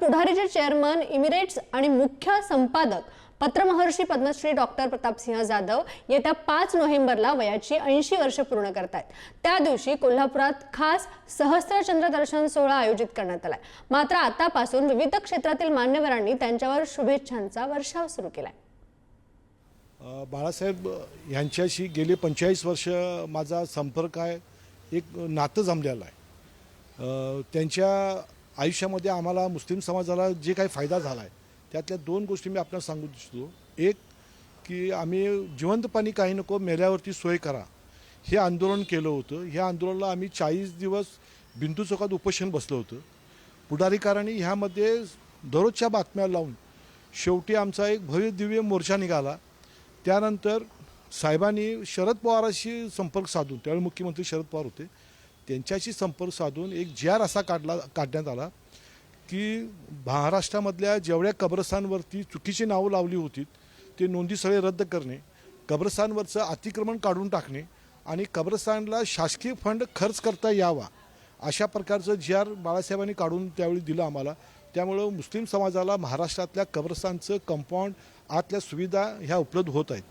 पुढारीचे chairman emirates आणि मुख्य संपादक पत्रमहर्षी पद्मश्री डॉक्टर प्रतापसिंह जाधव येत्या पाच नोव्हेंबरला वयाची ऐंशी वर्ष पूर्ण करतायत. त्या दिवशी कोल्हापुरात खास सहस्त्रचंद्र दर्शन सोहळा आयोजित करण्यात आलाय. मात्र आतापासून विविध क्षेत्रातील मान्यवरांनी त्यांच्यावर शुभेच्छांचा वर्षाव सुरू केलाय. बाळासाहेब यांच्याशी गेले पंचेचाळीस वर्ष माझा संपर्क आहे. एक नातं जमलेलं आहे. त्यांच्या आयुष्यामध्ये आम्हाला मुस्लिम समाजाला जे काही फायदा झाला आहे त्यातल्या दोन गोष्टी मी आपल्याला सांगू इच्छितो. एक की आम्ही जिवंतपणी काही नको मेल्यावरती सोय करा. हे आंदोलन केलं होतं. ह्या आंदोलनाला आम्ही चाळीस दिवस बिंदू चौकात उपोषण बसलं होतं. पुढारीकारांनी ह्यामध्ये दररोजच्या बातम्या लावून शेवटी आमचा एक भव्य दिव्य मोर्चा निघाला. त्यानंतर साहेबांनी शरद पवारांशी संपर्क साधून त्यावेळी मुख्यमंत्री शरद पवार होते त्यांच्याशी संपर्क साधून एक जी आर असा काढला काढण्यात आला की महाराष्ट्रामधल्या जेवढ्या कब्रस्तानवरती चुकीची नावं लावली होती ते नोंदी सगळे रद्द करणे कब्रस्तानवरचं अतिक्रमण काढून टाकणे आणि कब्रस्तानला शासकीय फंड खर्च करता यावा अशा प्रकारचं जी आर बाळासाहेबांनी काढून त्यावेळी दिलं आम्हाला. त्यामुळं मुस्लिम समाजाला महाराष्ट्रातल्या कब्रस्तानचं कंपाऊंड आतल्या सुविधा ह्या उपलब्ध होत आहेत.